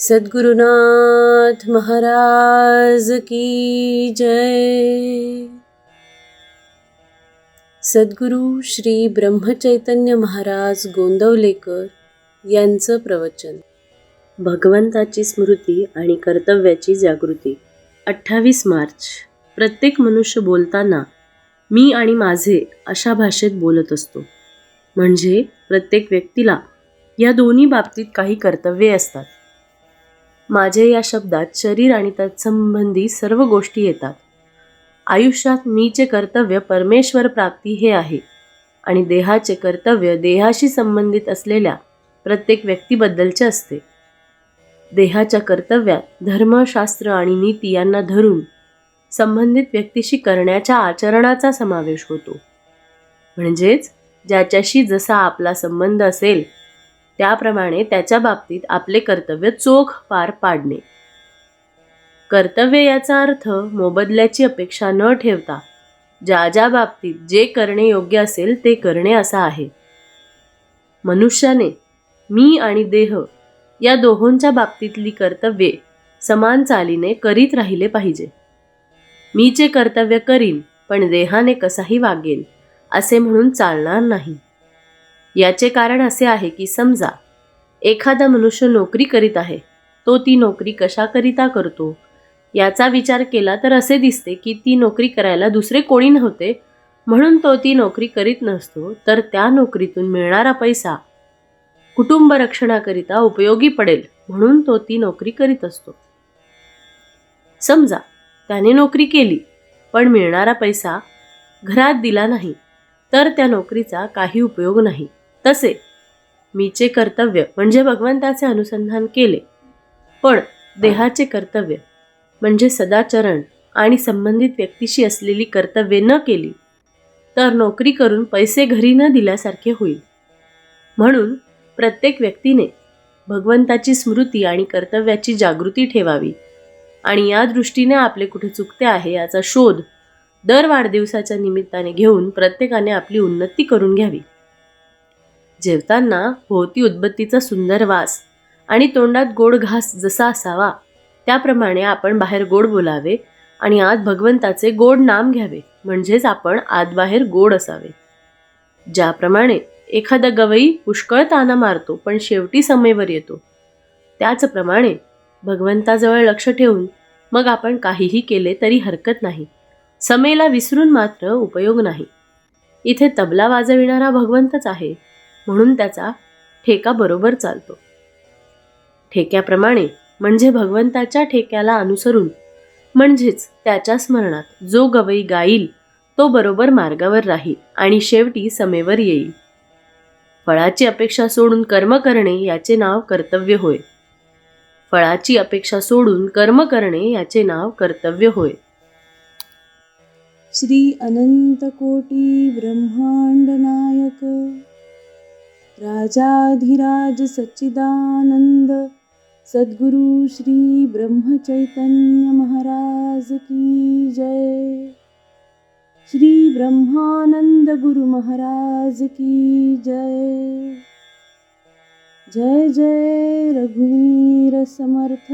सद्गुरुनाथ महाराज की जय। सद्गुरु श्री ब्रह्मचैतन्य महाराज गोंदवलेकर यांचं प्रवचन। भगवंताची स्मृती आणि कर्तव्याची जागृती। अठ्ठावीस मार्च। प्रत्येक मनुष्य बोलताना मी आणि माझे अशा भाषेत बोलत असतो। म्हणजे प्रत्येक व्यक्तीला या दोन्ही बाबतीत काही कर्तव्ये असतात। माझे या शब्दात शरीर आणि तत्संबंधी सर्व गोष्टी येतात. आयुष्यात मीचे कर्तव्य परमेश्वर प्राप्ती हे आहे. आणि देहाचे कर्तव्य देहाशी संबंधित असलेल्या प्रत्येक व्यक्तीबद्दलचे असते. देहाच्या कर्तव्यात धर्मशास्त्र आणि नीती यांना धरून संबंधित व्यक्तीशी करण्याच्या आचरणाचा समावेश होतो. म्हणजेच ज्याच्याशी जसा आपला संबंध असेल त्याप्रमाणे त्याच्या बाबतीत आपले कर्तव्य चोख पार पाडणे. कर्तव्य याचा अर्थ मोबदल्याची अपेक्षा न ठेवता ज्या ज्या बाबतीत जे करणे योग्य असेल ते करणे असा आहे. मनुष्याने मी आणि देह या दोहोंच्या बाबतीतली कर्तव्ये समान चालीने करीत राहिले पाहिजे. मीचे कर्तव्य करीन पण देहाने कसाही वागेल असे म्हणून चालणार नाही. याचे कारण असे आहे की समजा एखादा मनुष्य नोकरी करीत आहे तो ती नोकरी कशाकरिता करतो? याचा विचार केला तर असे दिसते की ती नोकरी करायला दुसरे कोणी नव्हते. म्हणून तो ती नोकरी करीत नसतो तर त्या नोकरीतून मिळणारा पैसा कुटुंब रक्षणाकरिता उपयोगी पडेल म्हणून तो ती नोकरी करीत असतो. समजा त्याने नोकरी केली पण मिळणारा पैसा घरात दिला नाही तर त्या नोकरीचा काही उपयोग नाही. तसे. मीचे कर्तव्य म्हणजे भगवंताचे अनुसंधान केले. पण देहाचे कर्तव्य म्हणजे सदाचरण आणि संबंधित व्यक्तीशी असलेली कर्तव्ये न केली तर नोकरी करून पैसे घरी न दिल्यासारखे होईल. म्हणून प्रत्येक व्यक्तीने भगवंताची स्मृती आणि कर्तव्याची जागृती ठेवावी आणि या दृष्टीने आपले कुठे चुकते आहे याचा शोध दर वाढदिवसाच्या निमित्ताने घेऊन प्रत्येकाने आपली उन्नती करून घ्यावी. जेवताना भोवती उदबत्तीचा सुंदर वास आणि तोंडात गोड घास जसा असावा त्याप्रमाणे आपण बाहेर गोड बोलावे आणि आत भगवंताचे गोड नाम घ्यावे म्हणजेच आपण आत बाहेर गोड असावे. ज्याप्रमाणे एखादा गवई पुष्कळ ताना मारतो पण शेवटी समेवर येतो. त्याचप्रमाणे भगवंताजवळ लक्ष ठेवून मग आपण काहीही केले तरी हरकत नाही. समेला विसरून मात्र उपयोग नाही. इथे तबला वाजविणारा भगवंतच आहे. म्हणून त्याचा ठेका बरोबर चालतो. ठेक्याप्रमाणे म्हणजे भगवंताच्या ठेक्याला अनुसरून म्हणजेच त्याच्या स्मरणात जो गवई गाईल तो बरोबर मार्गावर राहील आणि शेवटी समेवर येईल. फळाची अपेक्षा सोडून कर्म करणे याचे नाव कर्तव्य होय. फळाची अपेक्षा सोडून कर्म करणे याचे नाव कर्तव्य होय. श्री अनंत कोटी ब्रह्मांड नायक राजाधिराज सच्चिदानंद सद्गुरु श्री ब्रह्मचैतन्य महाराज की जय। श्री ब्रह्मानंद गुरु महाराज की जय। जय जय रघुवीर समर्थ